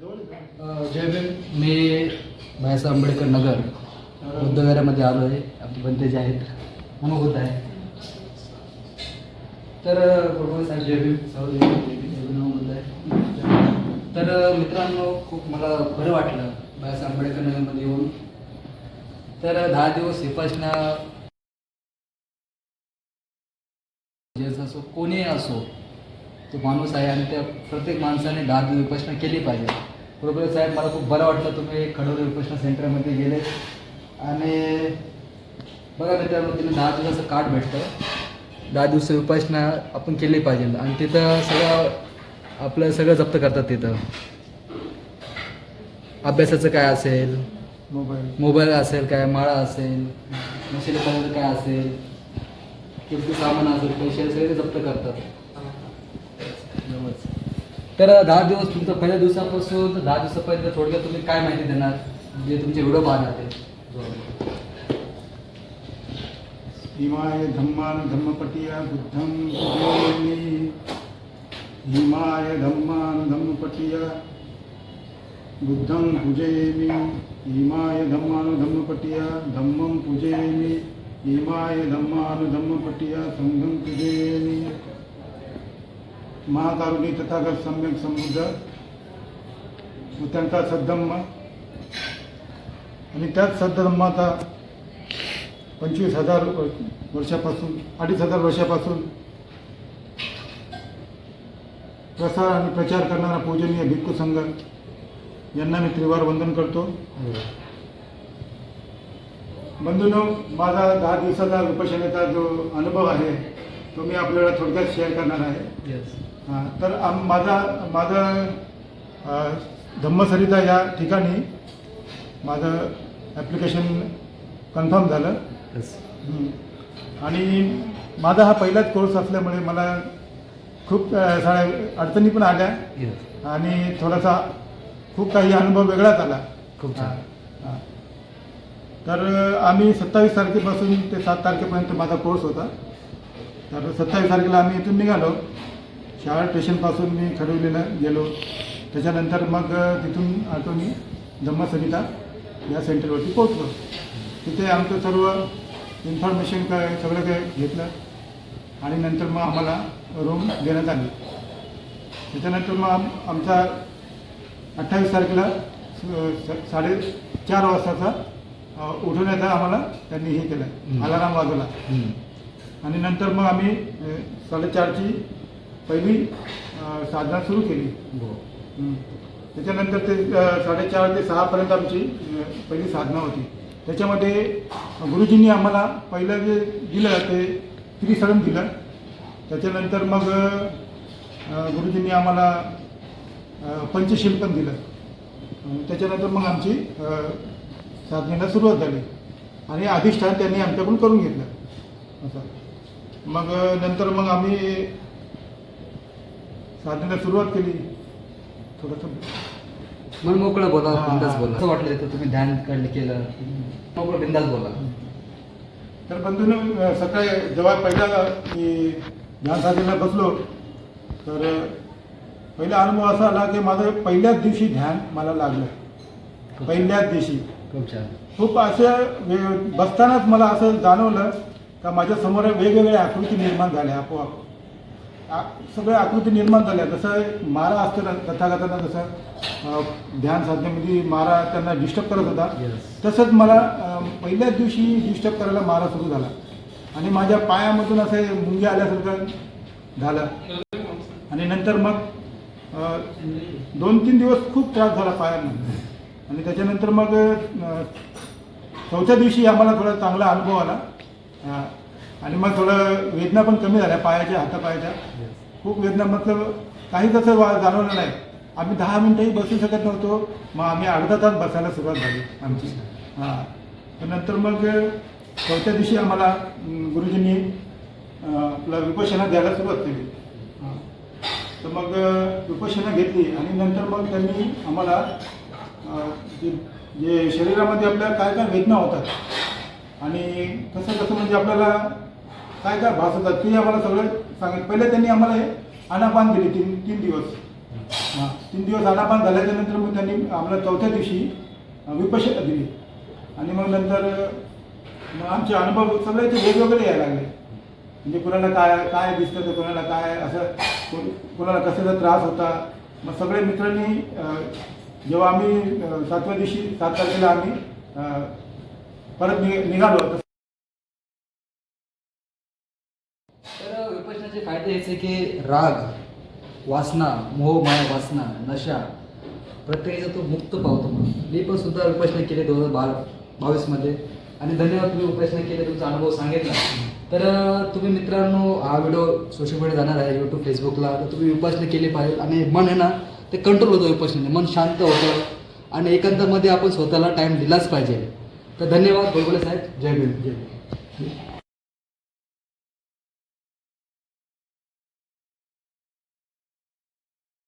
जय भीम. मी बायसा आंबेडकर नगर बुद्धगऱ्यामध्ये आलो आहे. आपले बंदे जे आहेत नमोबुद्ध आहे. तर बरोबर साहेब जय भीम. सर्व जय भीम, आहे. तर मित्रांनो खूप मला बरं वाटलं बायसा आंबेडकर नगरमध्ये येऊन. तर दहा दिवस विपासना असो कोणीही असो तो माणूस आहे आणि त्या प्रत्येक माणसाने दहा दिवस उपासना केली पाहिजे आहे साहेब मला खूप बरं वाटलं तुम्ही खडोली विपश्यना सेंटरमध्ये गेले. आणि बघा मित्रांनो तिने दहा दिवसाचं कार्ड भेटतं. दहा दिवस विपश्यना आपण केली पाहिजे. आणि तिथं सगळं आपलं सगळं जप्त करतात तिथं. अभ्यासाचं काय असेल? मोबाईल. मोबाईल असेल काय? माळा असेल? मशिली पदार्थ काय असेल? किमती सामान असेल पैसे सगळे जप्त करतात. तर दहा दिवस तुमचं पहिल्या दिवसापासून तर दहा दिवसापर्यंत थोडक्यात तुम्ही काय माहिती देणार? जे तुमचे व्हिडिओ पाहणार ते. हिमाय धम्मान धम्मपटिया बुद्धं हिमाय धम्मान धम्मपटिया बुद्धं पूजयेमि। हिमाय धम्मान धम्मपटिया धम्मं पूजयेमि। हिमाय धम्मान धम्मपटिया संघं पूजयामि। महाकारुणी तथागत सम्यक समृद्ध व त्यांचा सद्धम्म. आणि त्याच सद्धम्माचा पंचवीस हजार वर्षापासून अडीच हजार वर्षापासून प्रसार आणि प्रचार करणारा पूजनीय भिक्खू संघ यांना मी त्रिवार वंदन करतो. बंधून माझा दहा दिवसाचा विपशनेचा जो अनुभव आहे तो मी आपल्याला थोडक्यात शेअर करणार आहे. Yes. तर आम माझा माझं धम्मसरिता या ठिकाणी माझं ॲप्लिकेशन कन्फर्म झालं. येस. आणि माझा हा पहिलाच कोर्स असल्यामुळे मला खूप साऱ्या अडचणी पण आल्या. आणि थोडासा खूप काही अनुभव वेगळाच आला. खूप छान. हां. तर आम्ही सत्तावीस तारखेपासून ते सात तारखेपर्यंत माझा कोर्स होता. तर सत्तावीस तारखेला आम्ही इथून निघालो. शाळा स्टेशनपासून मी खडवलीला गेलो. त्याच्यानंतर मग तिथून ऑटोनी धम्मसरिता या सेंटरवरती पोहोचलो. तिथे आमचं सर्व इन्फॉर्मेशन काय सगळं काय घेतलं. आणि नंतर मग आम्हाला रूम देण्यात आली. त्याच्यानंतर मग आम आमचा अठ्ठावीस तारखेला स- स- साडेचार वाजताचा उठवण्याचा आम्हाला त्यांनी हे केलं. अलाराम वाजवला. आणि नंतर मग आम्ही साडेचारची पहिली साधना सुरू केली. त्याच्यानंतर ते साडेचार ते सहापर्यंत आमची पहिली साधना होती. त्याच्यामध्ये गुरुजींनी आम्हाला पहिलं जे दिलं ते त्रिसरण दिलं. त्याच्यानंतर मग गुरुजींनी आम्हाला पंचशील पण दिलं. त्याच्यानंतर मग आमची साधनेला सुरुवात झाली. आणि अधिष्ठान त्यांनी आमच्याकडून करून घेतलं. असं. मग नंतर मग आम्ही साधनेला सुरुवात केली. थोडंसं मन मोकळं बोला हा, बिंदास हा. बोला. असं वाटलं तिथं तुम्ही ध्यान काढलं केलं. मोकळं बिंदास बोला. तर बंधून सकाळी जेव्हा पहिला मी ध्यान साधनेला बसलो तर पहिला अनुभव असा आला की माझं पहिल्याच दिवशी ध्यान मला लागलं. पहिल्याच दिवशी. खूप छान. खूप असं वे- बसतानाच मला असं जाणवलं का माझ्यासमोर वेगवेगळ्या आकृती निर्माण झाल्या आपोआप. आ- सगळ्या आकृती निर्माण झाल्या. जसं मारा असतं तथागतांना जसं ध्यान साधनेमध्ये मारा त्यांना डिस्टर्ब करत होता. तसंच मला पहिल्याच दिवशी डिस्टर्ब करायला मारा सुरू झाला. आणि माझ्या पायामधून असं मुंगे आल्यासारखं झालं. आणि नंतर मग दोन तीन दिवस खूप त्रास झाला पायांना आणि त्याच्यानंतर मग चौथ्या दिवशी आम्हाला थोडा चांगला अनुभव आला. आणि मग थोडं वेदना पण कमी झाल्या पायाच्या हातापायाच्या. खूप वेदना मतलब काहीच असं वा जाणवलं नाही. आम्ही दहा मिनिटंही बसू शकत नव्हतो. मग आम्ही अर्धा तास बसायला सुरुवात झाली आमची. हां. तर नंतर मग चौथ्या दिवशी आम्हाला गुरुजींनी आपलं विपशना द्यायला सुरुवात केली. हां. तर मग विपशना घेतली आणि नंतर मग त्यांनी आम्हाला जे जे शरीरामध्ये आपल्या काय काय वेदना होतात आणि कसं कसं म्हणजे आपल्याला काय काय भास होता ते आम्हाला सगळं सांगितलं. पहिले त्यांनी आम्हाला हे अनापान दिली तीन तीन दिवस. हां तीन दिवस अनापान झाल्याच्यानंतर मग त्यांनी आम्हाला चौथ्या दिवशी विपशता विपश्यता दिली. आणि मग नंतर मग आमचे अनुभव सगळे ते वेगवेगळे यायला लागले. म्हणजे कुणाला काय काय दिसतं तर कोणाला काय असं कोण- कोणाला कशाचा त्रास होता. मग सगळे मित्रांनी जेव्हा आम्ही सातव्या दिवशी सात तारखेला आम्ही परत निघालो. तर फायदे हेच आहे की राग वासना मोह माया वासना नशा प्रत्येकाचा तो मुक्त पावतो म्हणून. मी पण सुद्धा उपासना केली दोन हजार बारा बावीसमध्ये आणि धन्यवाद तुम्ही उपासना केले तुमचा अनुभव सांगितला. तर तुम्ही मित्रांनो हा व्हिडिओ सोशल मीडिया जाणार आहे यूट्यूब फेसबुकला तर तुम्ही उपासना केली पाहिजे आणि मन आहे ना ते कंट्रोल होतं उपासने मन शांत होतं आणि एकांतामध्ये आपण स्वतःला टाईम दिलाच पाहिजे. तर धन्यवाद गोलगोले साहेब. जय भीम. जय